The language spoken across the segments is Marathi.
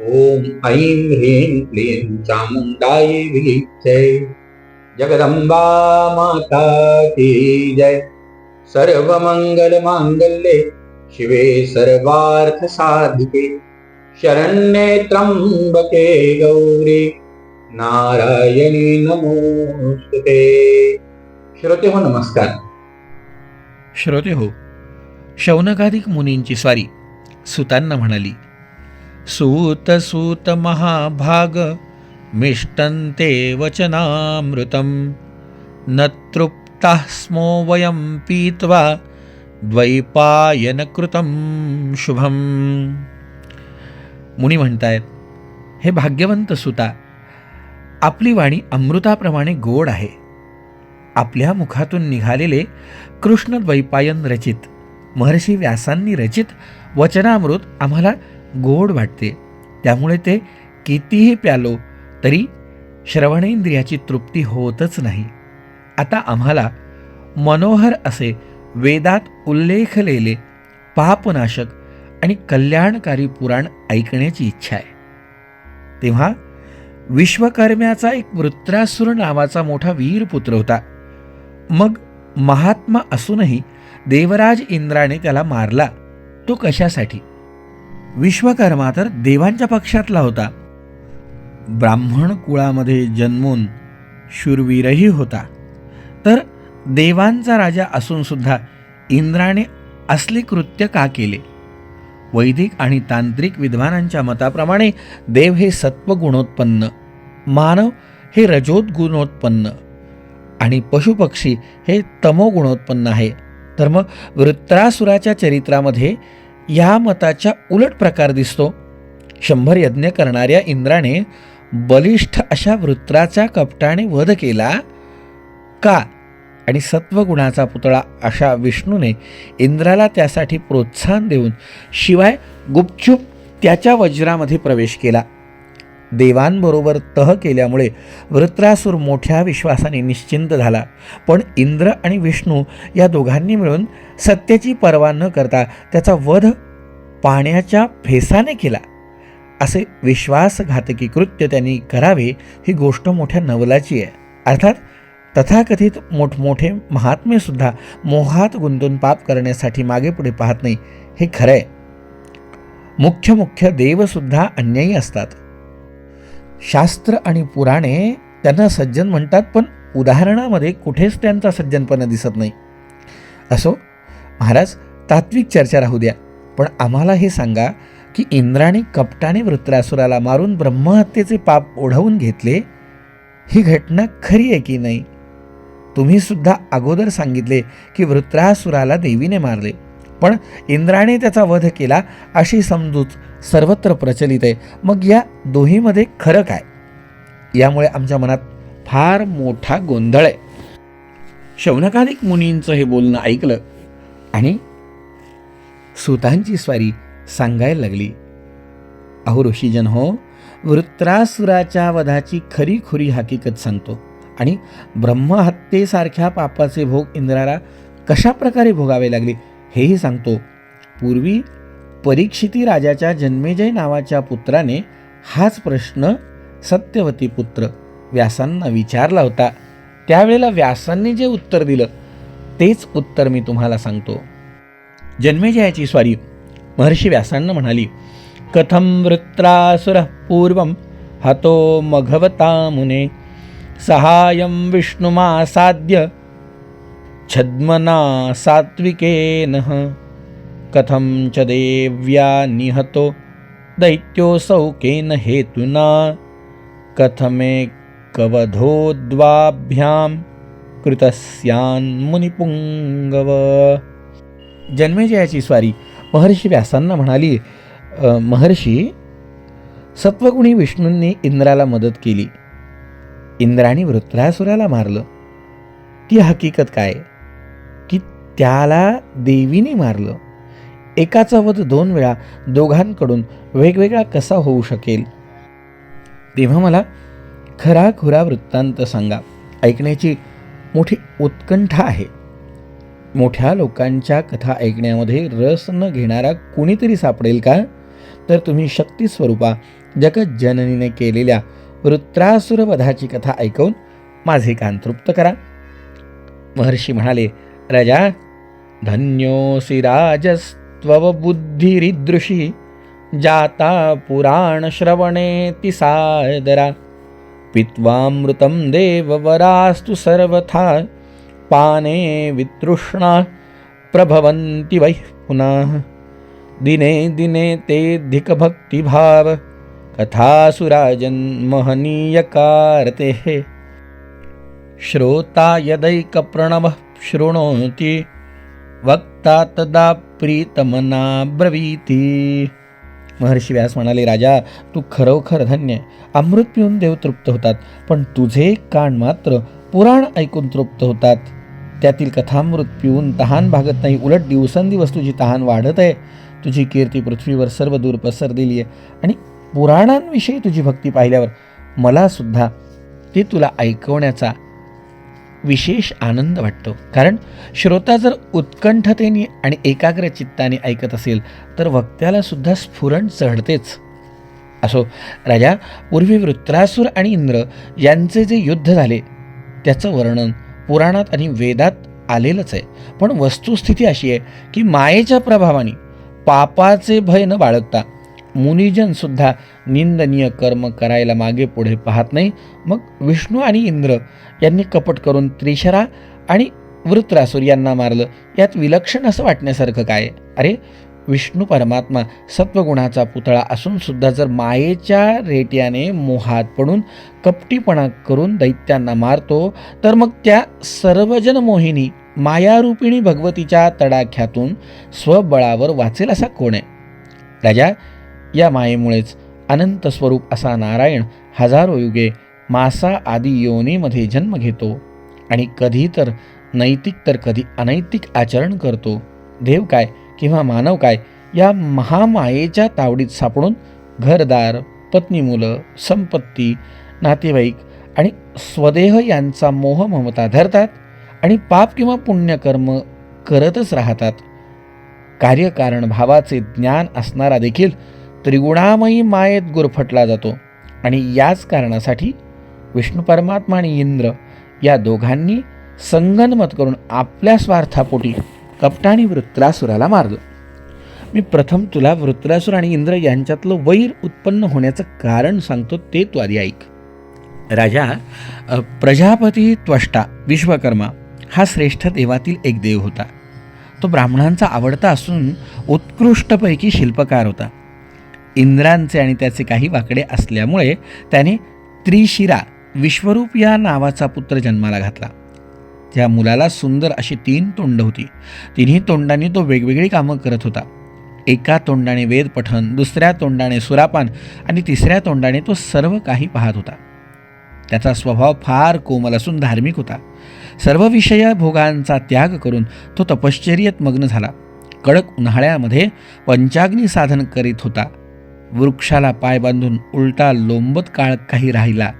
ॐ ऐं ह्रीं क्लीं चामुण्डायै विलीक्षे जगदंबा माता की जय। सर्वमङ्गलमाङ्गल्ये शिवे सर्वार्थसाधिके। शरण्ये त्र्यम्बके गौरी नारायणी नमोस्तुते। श्रोते हो नमस्कार। श्रोते हो शौनकाधिक मुनींची स्वारी सुतांना म्हणाली सूत सूत महाभाग मिष्टन्ते वचनामृतं न तृप्ताः स्मो वयं पीत्वा द्वैपायनकृतं शुभम। मुनी म्हणतायत हे भाग्यवंत सुता आपली वाणी अमृताप्रमाणे गोड आहे. आपल्या मुखातून निघालेले कृष्ण द्वैपायन रचित महर्षी व्यासांनी रचित वचनामृत आम्हाला गोड वाटते. त्यामुळे ते कितीही प्यालो तरी श्रवणेंद्रियाची तृप्ती होतच नाही. आता आम्हाला मनोहर असे वेदात उल्लेखलेले पापनाशक आणि कल्याणकारी पुराण ऐकण्याची इच्छा आहे. तेव्हा विश्वकर्म्याचा एक वृत्रासुर नावाचा मोठा वीर पुत्र होता. मग महात्मा असूनही देवराज इंद्राने त्याला मारला. तो कशासाठी? विश्वकर्मा तर देवांच्या पक्षातला होता. ब्राह्मण कुळामध्ये जन्मून शूरवीरही होता. तर देवांचा राजा असूनसुद्धा इंद्राने असले कृत्य का केले? वैदिक आणि तांत्रिक विद्वानांच्या मताप्रमाणे देव हे सत्वगुणोत्पन्न मानव हे रजोदगुणोत्पन्न आणि पशुपक्षी हे तमोगुणोत्पन्न आहे. तर मग वृत्रासुराच्या चरित्रामध्ये ह्या मताच्या उलट प्रकार दिसतो. शंभर यज्ञ करणाऱ्या इंद्राने बलिष्ठ अशा वृत्राचा कपटाने वध केला. का? आणि सत्वगुणाचा पुतळा अशा विष्णूने इंद्राला त्यासाठी प्रोत्साहन देऊन शिवाय गुपचूप त्याच्या वज्रामध्ये प्रवेश केला. देवांबरोबर तह केल्यामुळे वृत्रासूर मोठ्या विश्वासाने निश्चिंत झाला. पण इंद्र आणि विष्णू या दोघांनी मिळून सत्याची पर्वा न करता त्याचा वध पाण्याच्या फेसाने केला. असे विश्वासघातकी कृत्य त्यांनी करावे ही गोष्ट मोठ्या नवलाची आहे. अर्थात तथाकथित मोठमोठे महात्मेसुद्धा मोहात गुंतून पाप करण्यासाठी मागे पुढे पाहत नाही हे खरं आहे मुख्य मुख्य देवसुद्धा अन्यायी असतात. शास्त्र आणि पुराणे त्यांना सज्जन म्हणतात पण उदाहरणामध्ये कुठेच त्यांचा सज्जनपणा दिसत नाही. असो महाराज तात्विक चर्चा राहू द्या पण आम्हाला हे सांगा की इंद्राने कपटाने वृत्रासुराला मारून ब्रह्महत्येचे पाप ओढवून घेतले ही घटना खरी आहे की नाही? तुम्ही सुद्धा अगोदर सांगितले की वृत्रासुराला देवीने मारले पण इंद्राने त्याचा वध केला अशी समजूत सर्वत्र प्रचलित आहे. मग या दोहीमध्ये खरं काय? यामुळे आमच्या मनात फार मोठा गोंधळ आहे. शौनकाधिक मुनींचं हे बोलणं ऐकलं आणि सुतांची स्वारी सांगायला लागली. अहो ऋषीजन हो वृत्रासुराच्या वधाची खरी खुरी हकीकत सांगतो. आणि ब्रह्महत्येसारख्या पापाचे भोग इंद्राला कशा प्रकारे भोगावे लागले हेही सांगतो. पूर्वी परीक्षिती राजाच्या जन्मेजय नावाच्या पुत्राने हाच प्रश्न सत्यवती पुत्र व्यासांना विचारला होता. त्यावेळेला व्यासांनी जे उत्तर दिलं तेच उत्तर मी तुम्हाला सांगतो. जन्मेजयाची स्वारी महर्षी व्यासांना म्हणाली कथम वृत्रासुर पूर्व हतो मघवता मुने सहायं विष्णुमासाद्य छद्मना सात्विकेन कथं च देव्या निहतो? दैत्योऽसौ केन हेतुना। कथमेकवधोद्वाभ्यां कृतस्यान्मुनिपुङ्गव जन्मेजयाची स्वारी महर्षी व्यासांना म्हणाली महर्षी सत्वगुणी विष्णूंनी इंद्राला मदत केली. इंद्राने वृत्रासुराला मारलं. ती हकीकत काय? की त्याला देवीने मारलं. एकाचा वध दोन वेळा दोघांकडून वेगवेगळा कसा होऊ शकेल? तेव्हा मला खरा खुरा वृत्तांत सांगा. ऐकण्याची मोठी उत्कंठा आहे. मोठ्या लोकांच्या कथा ऐकण्यामध्ये रस न घेणारा कुणीतरी सापडेल का? तर तुम्ही शक्ती स्वरूपा जगत जननीने केलेल्या वृत्रासुर वधाची कथा ऐकून माझे कान तृप्त करा. महर्षी म्हणाले राजा धन्योसी राजस्त्वव बुद्धिरिदृशी जाता पुराणश्रवणे सादरा पित्वामृतं देववरास्तु सर्वथा पाने वितृष्णा प्रभवन्ति वै पुनः। दिने दिने ते कथासुराजन्महनीयकारतेः श्रोता यदैकप्रणवः शृणोति वक्ता तदा प्रीतमना ब्रवीती. महर्षी व्यास म्हणाले राजा तू खरोखर धन्य. अमृत पिऊन देव तृप्त होतात पण तुझे कान मात्र पुराण ऐकून तृप्त होतात. त्यातील कथामृत पिऊन तहान भागत नाही उलट दिवसेंदिवस तुझी तहान वाढत आहे. तुझी कीर्ती पृथ्वीवर सर्व दूर पसरलेली आहे आणि पुराणांविषयी तुझी भक्ती पाहिल्यावर मला सुद्धा ते तुला ऐकवण्याचा विशेष आनंद वाटतो. कारण श्रोता जर उत्कंठतेने आणि एकाग्र चित्ताने ऐकत असेल तर वक्त्याला सुद्धा स्फुरण चढतेच. असो राजा पूर्वी वृत्रासूर आणि इंद्र यांचे जे युद्ध झाले त्याचं वर्णन पुराणात आणि वेदात आलेलंच आहे. पण वस्तुस्थिती अशी आहे की मायेच्या प्रभावाने पापाचे भय न बाळगता मुनिजनसुद्धा निंदनीय कर्म करायला मागे पुढे पाहत नाही. मग विष्णू आणि इंद्र यांनी कपट करून त्रिशरा आणि वृत्रासूर यांना मारलं. यात विलक्षण असं वाटण्यासारखं काय? अरे विष्णू परमात्मा सत्वगुणाचा पुतळा असून सुद्धा जर मायेच्या रेट्याने मोहात पडून कपटीपणा करून दैत्यांना मारतो तर मग त्या सर्वजन मोहिनी मायारूपिणी भगवतीच्या तडाख्यातून स्वबळावर वाचेल असा कोण आहे? राजा या मायेमुळेच अनंत स्वरूप असा नारायण हजारो युगे मासा आदी योनीमध्ये जन्म घेतो आणि कधी तर नैतिक तर कधी अनैतिक आचरण करतो. देव काय किंवा मानव काय या महामायेच्या तावडीत सापडून घरदार पत्नी मुलं संपत्ती नातेवाईक आणि स्वदेह यांचा मोह ममता धरतात आणि पाप किंवा पुण्यकर्म करतच राहतात. कार्यकारण भावाचे ज्ञान असणारा देखील त्रिगुणामयी मायेत गुरफटला जातो आणि याच कारणासाठी विष्णू परमात्मा आणि इंद्र या दोघांनी संगनमत करून आपल्या स्वार्थापोटी कपटाने वृत्रासुराला मारलं. मी प्रथम तुला वृत्रासुर आणि इंद्र यांच्यातलं वैर उत्पन्न होण्याचं कारण सांगतो ते तू आधी ऐक. राजा प्रजापती त्वष्टा विश्वकर्मा हा श्रेष्ठ देवातील एक देव होता. तो ब्राह्मणांचा आवडता असून उत्कृष्टपैकी शिल्पकार होता. इंद्रांचे आणि त्याचे काही वाकडे असल्यामुळे त्याने त्रिशिरा विश्वरूप या नावाचा पुत्र जन्माला घातला. त्या मुलाला सुंदर अशी तीन तोंड होती. तिन्ही तोंडांनी तो वेगवेगळी कामं करत होता. एका तोंडाने वेद पठन दुसऱ्या तोंडाने सुरापान आणि तिसऱ्या तोंडाने तो सर्व काही पाहत होता. त्याचा स्वभाव फार कोमल असून धार्मिक होता. सर्व विषय भोगांचा त्याग करून तो तपश्चर्येत मग्न झाला. कडक उन्हाळ्यामध्ये पंचाग्नी साधन करीत होता. वृक्षाला पाय बांधून उलटा लोंबत काळ काही राहिला.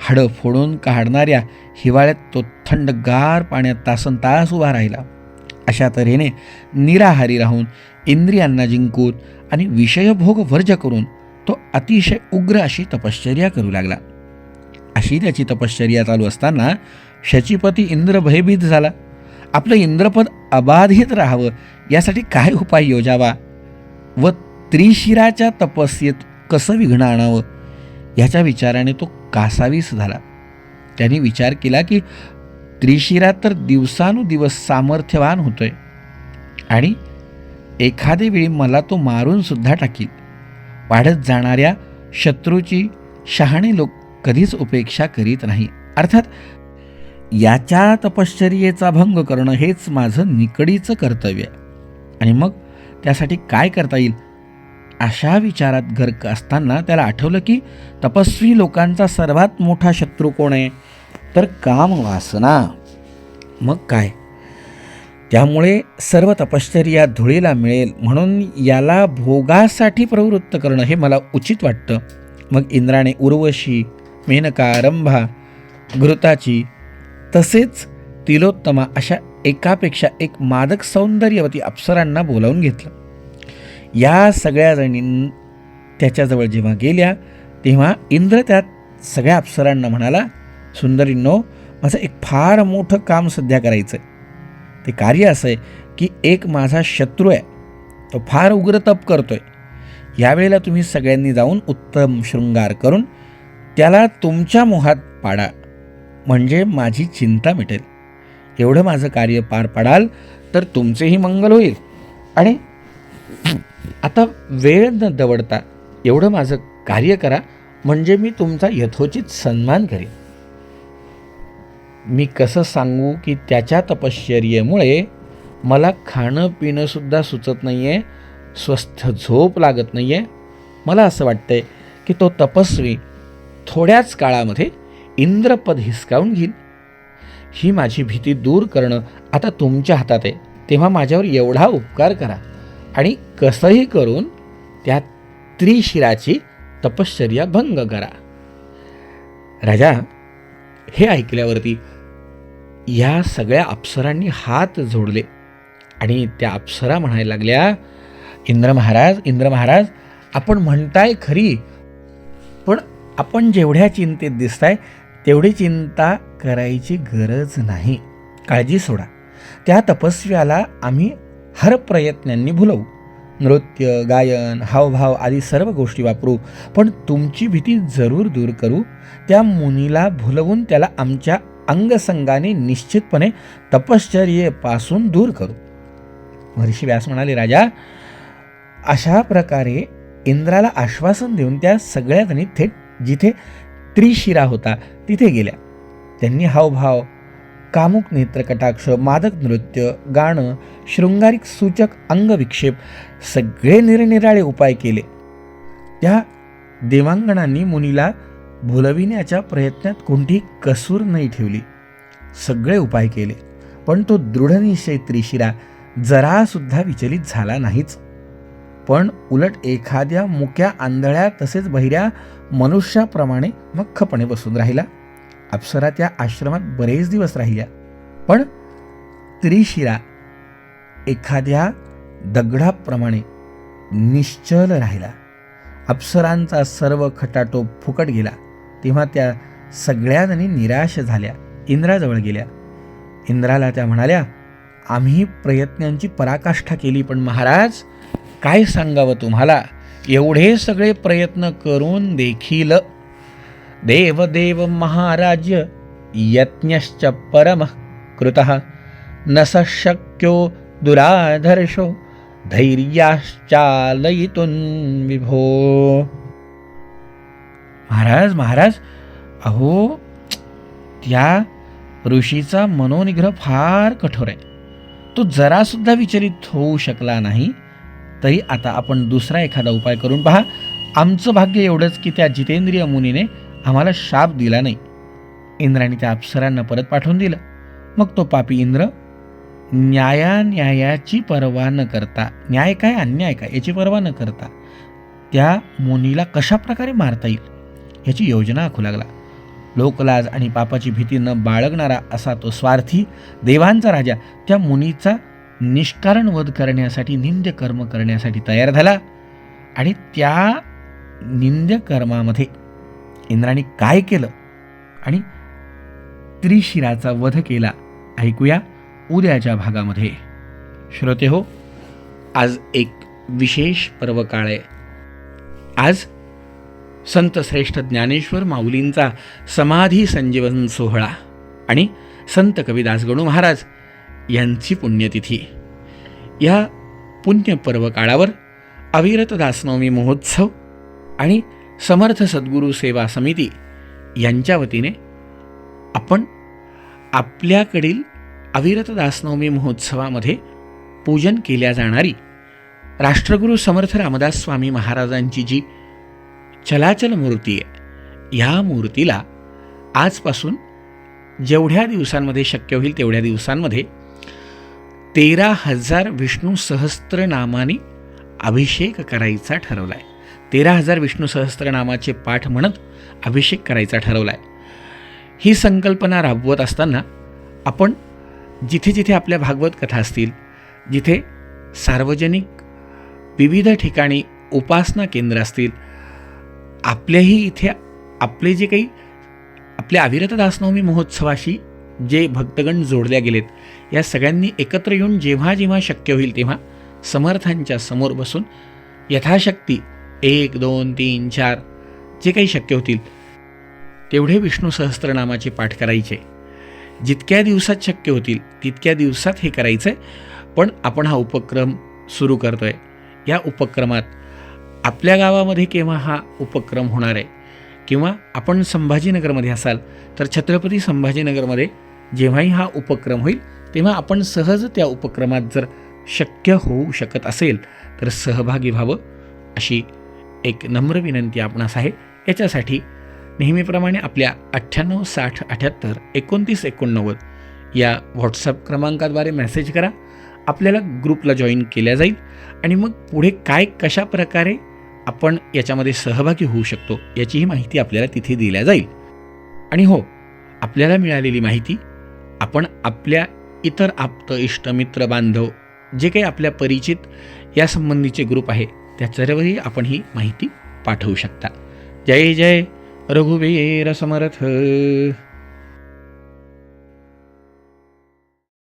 हाडं फोडून काढणाऱ्या हिवाळ्यात तो थंडगार पाण्यात तासन तास उभा राहिला. अशा तऱ्हेने निराहारी राहून इंद्रियांना जिंकून आणि विषयभोग वर्ज करून तो अतिशय उग्र अशी तपश्चर्या करू लागला. अशी त्याची तपश्चर्या चालू असताना शचीपती इंद्र भयभीत झाला. आपलं इंद्रपद अबाधित राहावं यासाठी काय उपाय योजावा? व त्रिशिराच्या तपस्येत कसं विघ्न आणावं? ह्याच्या विचाराने तो कासावीस झाला. त्याने विचार केला की त्रिशिरा तर दिवसानुदिवस सामर्थ्यवान होतोय आणि एखादे वेळी मला तो मारून सुद्धा टाकील. वाढत जाणाऱ्या शत्रूची शहाणे लोक कधीच उपेक्षा करीत नाही. अर्थात याच्या तपश्चर्येचा भंग करणं हेच माझं निकडीचं कर्तव्य आहे. आणि मग त्यासाठी काय करता येईल? अशा विचारात गर्क असताना त्याला आठवलं की तपस्वी लोकांचा सर्वात मोठा शत्रू कोण आहे? तर काम वासना मग काय? त्यामुळे सर्व तपश्चर्या धुळीला मिळेल म्हणून याला भोगासाठी प्रवृत्त करणं हे मला उचित वाटतं. मग इंद्राने उर्वशी मेनका रंभा घृताची तसेच तिलोत्तमा अशा एकापेक्षा एक मादक सौंदर्यवती अप्सरांना बोलावून घेतलं. या सगळ्या जणीं त्याच्याजवळ जेव्हा गेल्या तेव्हा इंद्र त्यात सगळ्या अप्सरांना म्हणाला सुंदरींनो माझं एक फार मोठं काम सध्या करायचं आहे ते कार्य असं आहे की एक माझा शत्रू आहे तो फार उग्र तप करतो आहे यावेळेला तुम्ही सगळ्यांनी जाऊन उत्तम शृंगार करून त्याला तुमच्या मोहात पाडा. म्हणजे माझी चिंता मिटेल. एवढं माझं कार्य पार पाडाल तर तुमचेही मंगल होईल. आणि आता वेळ न दवडता एवढं माझं कार्य करा म्हणजे मी तुमचा यथोचित सन्मान करेन. मी कसं सांगू की त्याच्या तपश्चर्येमुळे मला खाणं पिणंसुद्धा सुचत नाही आहे स्वस्थ झोप लागत नाही आहे मला असं वाटतंय की तो तपस्वी थोड्याच काळामध्ये इंद्रपद हिसकावून घेईल. ही माझी भीती दूर करणं आता तुमच्या हातात आहे. तेव्हा माझ्यावर एवढा उपकार करा. आणि कसंही करून त्या त्रिशिराची तपश्चर्या भंग करा. राजा हे ऐकल्यावरती या सगळ्या अप्सरांनी हात जोडले आणि त्या अप्सरा म्हणायला लागल्या इंद्र महाराज इंद्र महाराज आपण म्हणताय खरी पण आपण जेवढ्या चिंतेत दिसताय तेवढी चिंता करायची गरज नाही. काळजी सोडा. त्या तपस्व्याला आम्ही हर प्रयत्नांनी भुलवू नृत्य गायन हावभाव आदी सर्व गोष्टी वापरू. पण तुमची भीती जरूर दूर करू. त्या मुनीला भुलवून त्याला आमच्या अंगसंगाने निश्चितपणे तपश्चर्येपासून दूर करू. महर्षी व्यास म्हणाले राजा अशा प्रकारे इंद्राला आश्वासन देऊन त्या सगळ्या जणी थेट जिथे त्रिशिरा होता तिथे गेल्या. त्यांनी हावभाव कामुक नेत्रकटाक्ष मादक नृत्य गाणं शृंगारिक सूचक अंगविक्षेप सगळे निरनिराळे उपाय केले. त्या देवांगणांनी मुनीला भुलविण्याच्या प्रयत्नात कोणतीही कसूर नाही ठेवली. सगळे उपाय केले पण तो दृढनिश्चय त्रिशिरा जरासुद्धा विचलित झाला नाहीच. पण उलट एखाद्या मुक्या आंधळ्या तसेच बहिऱ्या मनुष्याप्रमाणे मख्खपणे बसून राहिला. अप्सरा त्या आश्रमात बरेच दिवस राहिल्या. पण त्रिशिरा एखाद्या दगडाप्रमाणे निश्चल राहिला. अप्सरांचा सर्व खटाटोप फुकट गेला. तेव्हा त्या सगळ्या जणी निराश झाल्या. इंद्राजवळ गेल्या. इंद्राला त्या म्हणाल्या आम्ही प्रयत्नांची पराकाष्ठा केली पण महाराज काय सांगावं तुम्हाला? एवढे सगळे प्रयत्न करून देखील देवदेव महाराज महाराज्य यज्ञश्च परमः कृतः। न स शक्यो दुराधर्षो धैर्याश्चालयितुन् विभो। महाराज महाराज अहो त्या ऋषीचा मनोनिग्रह फार कठोर आहे. तो जरासुद्धा विचलित होऊ शकला नाही. तरी आता आपण दुसरा एखादा उपाय करून पहा. आमचं भाग्य एवढंच की त्या जितेंद्रिय मुनीने आम्हाला शाप दिला नाही. इंद्राने त्या अप्सरांना परत पाठवून दिलं. मग तो पापी इंद्र न्यायान्यायाची पर्वा न करता न्याय काय अन्याय काय याची पर्वा न करता त्या मुनीला कशा प्रकारे मारता येईल याची योजना आखू लागला. लोकलाज आणि पापाची भीती न बाळगणारा असा तो स्वार्थी देवांचा राजा त्या मुनीचा निष्कारण वध करण्यासाठी निंद्य कर्म करण्यासाठी तयार झाला. आणि त्या निंद्य कर्मामध्ये इंद्राने काय केलं? आणि त्रिशिराचा वध केला. ऐकूया उद्याच्या भागामध्ये. श्रोते हो आज एक विशेष पर्व काळ आहे. आज संत श्रेष्ठ ज्ञानेश्वर माऊलींचा समाधी संजीवन सोहळा आणि संत कविदासगणू महाराज यांची पुण्यतिथी. या पुण्यपर्व काळावर अविरत दासनवमी महोत्सव आणि समर्थ सद्गुरू सेवा समिती यांच्या वतीने आपण आपल्याकडील अविरत दासनवमी महोत्सवामध्ये पूजन केल्या जाणारी राष्ट्रगुरू समर्थ रामदास स्वामी महाराजांची जी चलाचल मूर्ती आहे ह्या मूर्तीला आजपासून जेवढ्या दिवसांमध्ये शक्य होईल तेवढ्या दिवसांमध्ये तेरा हजार विष्णू सहस्त्रनामाने अभिषेक करायचा ठरवला आहे तेरा हजार विष्णू सहस्त्रनामाचे पाठ म्हणत अभिषेक करायचा ठरवला आहे ही संकल्पना राबवत असताना आपण जिथे जिथे आपल्या भागवत कथा असतील जिथे सार्वजनिक विविध ठिकाणी उपासना केंद्र असतील आपल्याही इथे आपले जे काही आपल्या अविरत दासनवमी महोत्सवाशी जे भक्तगण जोडल्या गेलेत या सगळ्यांनी एकत्र येऊन जेव्हा जेव्हा शक्य होईल तेव्हा समर्थांच्या समोर बसून यथाशक्ती एक दोन तीन चार जे काही शक्य होतील. तेवढे विष्णू सहस्त्रनामाचे पाठ करायचे. जितक्या दिवसात शक्य होतील तितक्या दिवसात हे करायचं. आहे पण आपण हा उपक्रम सुरू करतो आहे या उपक्रमात आपल्या गावामध्ये केव्हा हा उपक्रम होणार आहे? किंवा आपण संभाजीनगरमध्ये असाल तर छत्रपती संभाजीनगरमध्ये जेव्हाही हा उपक्रम होईल तेव्हा आपण सहज त्या उपक्रमात जर शक्य होऊ शकत असेल तर सहभागी व्हावं अशी एक नम्र विनंती आपणास आहे. याच्यासाठी नेहमीप्रमाणे आपल्या अठ्ठ्याण्णव साठ अठ्याहत्तर एकोणतीस एकोणनव्वद या व्हॉट्सअप क्रमांकाद्वारे मेसेज करा. आपल्याला ग्रुपला जॉईन केल्या जाईल आणि मग पुढे काय कशा प्रकारे आपण याच्यामध्ये सहभागी होऊ शकतो याचीही माहिती आपल्याला तिथे दिल्या जाईल. आणि हो आपल्याला मिळालेली माहिती आपण आपल्या इतर आप्त इष्ट मित्र बांधव जे काही आपल्या परिचित यासंबंधीचे ग्रुप आहे त्याच्यावरही आपण ही माहिती पाठवू शकता. जय जय रघुवीर समर्थ.